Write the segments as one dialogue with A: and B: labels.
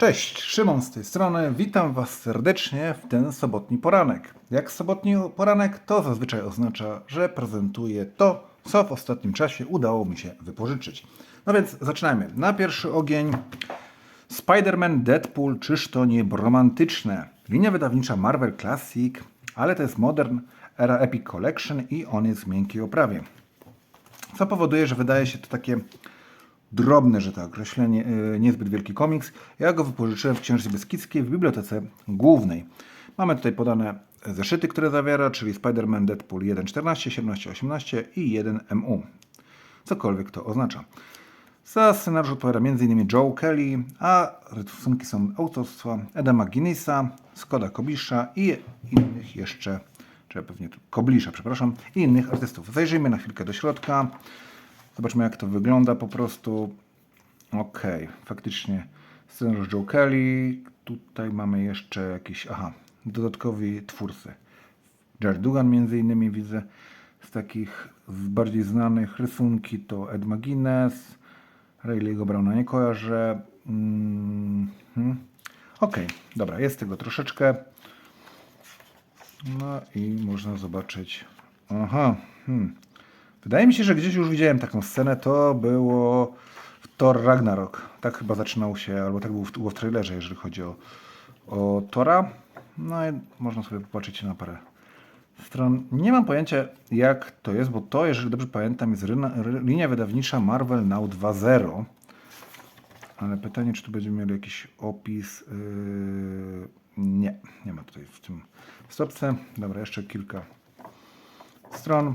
A: Cześć, Szymon z tej strony. Witam Was serdecznie w ten sobotni poranek. Jak sobotni poranek, to zazwyczaj oznacza, że prezentuję to, co w ostatnim czasie udało mi się wypożyczyć. No więc zaczynajmy. Na pierwszy ogień Spider-Man Deadpool, czyż to nie romantyczne? Linia wydawnicza Marvel Classic, ale to jest Modern Era Epic Collection i on jest w miękkiej oprawie. Co powoduje, że wydaje się to takie drobne, że tak określenie, yy, niezbyt wielki komiks. Ja go wypożyczyłem w księżycy Beskidzkiej w bibliotece głównej. Mamy tutaj podane zeszyty, które zawiera, czyli Spider-Man Deadpool 1.14, 17, 18 i 1MU. Cokolwiek to oznacza. Za scenariusz odpowiada m.in. Joe Kelly, a rysunki są autorstwa Edama Guinnessa, Skoda Kobisza i innych jeszcze, czy pewnie Koblisza, przepraszam, i innych artystów. Zajrzyjmy na chwilkę do środka. Zobaczmy jak to wygląda po prostu. Ok, faktycznie scenariusz Joe Kelly. Tutaj mamy jeszcze jakiś, aha, dodatkowi twórcy. Jared Dugan między innymi widzę. Z takich z bardziej znanych rysunki to Ed McGuinness, Rayleigh'ego Browna nie kojarzę. Mm -hmm. Ok, dobra, jest tego troszeczkę. No i można zobaczyć. Aha, hmm. Wydaje mi się, że gdzieś już widziałem taką scenę. To było w Thor Ragnarok. Tak chyba zaczynał się, albo tak było w, trailerze, jeżeli chodzi o, o Tora. No i można sobie popatrzeć na parę stron. Nie mam pojęcia, jak to jest, bo to, jeżeli dobrze pamiętam, jest ryna, ry, linia wydawnicza Marvel Now 2.0. Ale pytanie, czy tu będziemy mieli jakiś opis. Yy, nie, nie ma tutaj w tym stopce. Dobra, jeszcze kilka stron.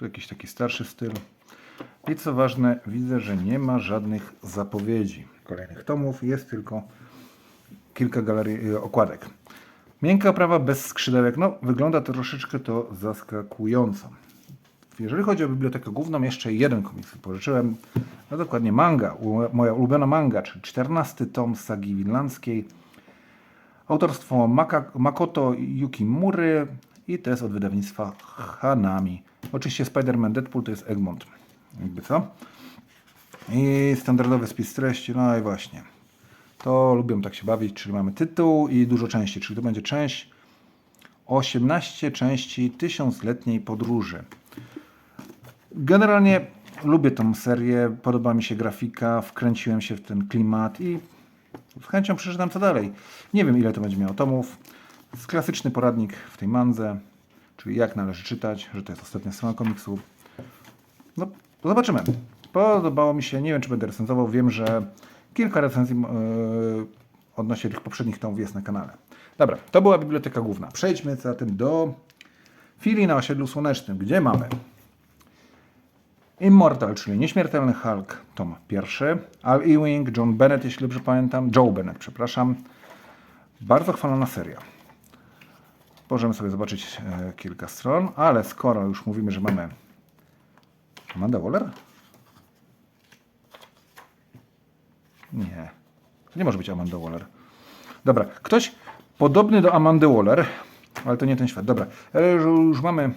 A: Tu jakiś taki starszy styl. I co ważne, widzę, że nie ma żadnych zapowiedzi kolejnych tomów. Jest tylko kilka galerii y, okładek. Miękka oprawa bez skrzydełek. No, wygląda to troszeczkę to zaskakująco. Jeżeli chodzi o bibliotekę główną, jeszcze jeden komiks wypożyczyłem. No dokładnie manga, moja ulubiona manga, czyli 14 tom sagi winlandzkiej. Autorstwo Maka, Makoto Yukimury i to jest od wydawnictwa Hanami. Oczywiście Spider-Man Deadpool to jest Egmont. Jakby co? I standardowy spis treści, no i właśnie. To lubię tak się bawić, czyli mamy tytuł i dużo części, czyli to będzie część 18 części tysiącletniej podróży. Generalnie lubię tą serię, podoba mi się grafika, wkręciłem się w ten klimat i z chęcią przeczytam co dalej. Nie wiem ile to będzie miało tomów. Klasyczny poradnik w tej mandze, czyli jak należy czytać, że to jest ostatnia strona komiksu. No, zobaczymy. Podobało mi się, nie wiem czy będę recenzował, wiem, że kilka recenzji yy, odnośnie tych poprzednich tomów jest na kanale. Dobra, to była biblioteka główna. Przejdźmy zatem do filii na osiedlu słonecznym, gdzie mamy Immortal, czyli Nieśmiertelny Hulk, tom pierwszy. Al Ewing, John Bennett, jeśli dobrze pamiętam. Joe Bennett, przepraszam. Bardzo chwalona seria. Możemy sobie zobaczyć e, kilka stron, ale skoro już mówimy, że mamy Amanda Waller? Nie. To nie może być Amanda Waller. Dobra, ktoś podobny do Amandy Waller, ale to nie ten świat. Dobra, już, już mamy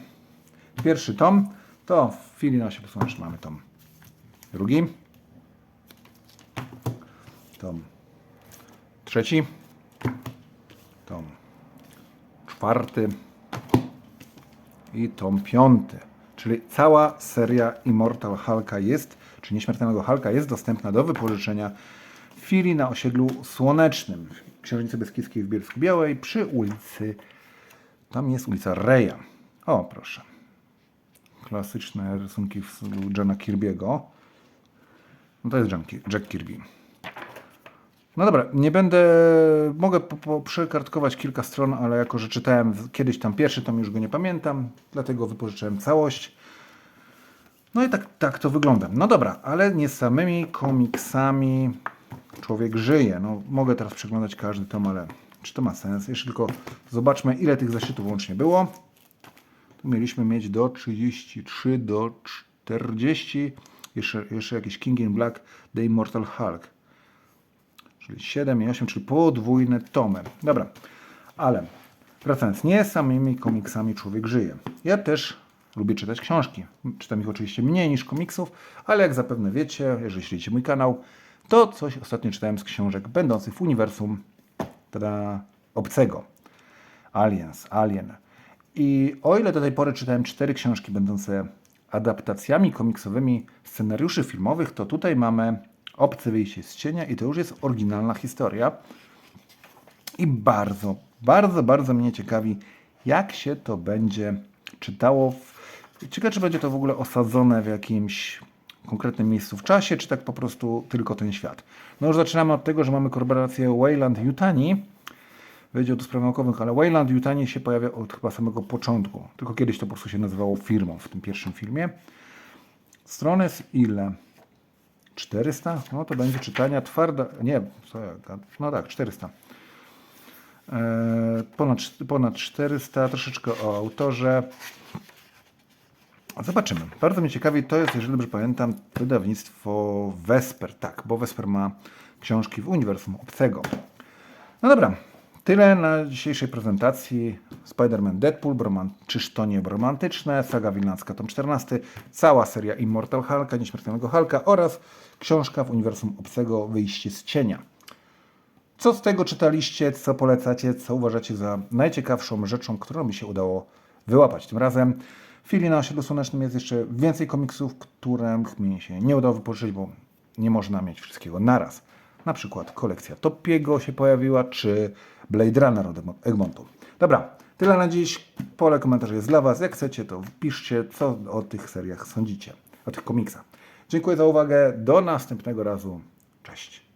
A: pierwszy tom, to w chwili na się mamy tom drugi, tom trzeci, tom czwarty i tom piąty. Czyli cała seria Immortal Hulka jest, czy Nieśmiertelnego Hulka jest dostępna do wypożyczenia w filii na osiedlu Słonecznym w Księżnicy Beskidzkiej w Bielsku Białej przy ulicy, tam jest ulica Reja. O, proszę. Klasyczne rysunki w stylu Johna Kirby'ego. No to jest Jack Kirby. No dobra, nie będę, mogę po, po przekartkować kilka stron, ale jako, że czytałem kiedyś tam pierwszy, tom już go nie pamiętam, dlatego wypożyczyłem całość. No i tak, tak to wygląda. No dobra, ale nie samymi komiksami człowiek żyje. No mogę teraz przeglądać każdy tom, ale czy to ma sens? Jeszcze tylko zobaczmy, ile tych zeszytów łącznie było. Tu mieliśmy mieć do 33, do 40, jeszcze, jeszcze jakiś King in Black, The Immortal Hulk czyli 7 i 8, czyli podwójne tomy. Dobra, ale wracając, nie samymi komiksami człowiek żyje. Ja też lubię czytać książki. Czytam ich oczywiście mniej niż komiksów, ale jak zapewne wiecie, jeżeli śledzicie mój kanał, to coś ostatnio czytałem z książek będących w uniwersum tada, obcego. Aliens, Alien. I o ile do tej pory czytałem cztery książki będące adaptacjami komiksowymi scenariuszy filmowych, to tutaj mamy Obce wyjście z cienia i to już jest oryginalna historia. I bardzo, bardzo, bardzo mnie ciekawi, jak się to będzie czytało. W... Ciekawe, czy będzie to w ogóle osadzone w jakimś konkretnym miejscu w czasie, czy tak po prostu tylko ten świat. No już zaczynamy od tego, że mamy korporację Wayland Yutani, Wydział do Spraw Naukowych, ale Wayland Yutani się pojawia od chyba samego początku. Tylko kiedyś to po prostu się nazywało firmą w tym pierwszym filmie. Strony jest ile? 400? No to będzie czytania twarda. Nie, no tak, 400. Eee, ponad, ponad 400, troszeczkę o autorze. Zobaczymy. Bardzo mnie ciekawi, to jest, jeżeli dobrze pamiętam, wydawnictwo Vesper. Tak, bo Vesper ma książki w uniwersum obcego. No dobra, tyle na dzisiejszej prezentacji. Spider-Man Deadpool, broman... czyż to nie romantyczne, saga Wilnacka, tom 14, cała seria Immortal Hulka, Nieśmiertelnego Hulka oraz książka w uniwersum obcego Wyjście z cienia. Co z tego czytaliście, co polecacie, co uważacie za najciekawszą rzeczą, którą mi się udało wyłapać tym razem? W chwili na osiedlu słonecznym jest jeszcze więcej komiksów, które mi się nie udało wypożyczyć, bo nie można mieć wszystkiego naraz. Na przykład kolekcja Topiego się pojawiła, czy Blade Runner od Egmontu. Dobra, tyle na dziś. Pole komentarzy jest dla Was. Jak chcecie, to wpiszcie, co o tych seriach sądzicie, o tych komiksach. Dziękuję za uwagę. Do następnego razu. Cześć.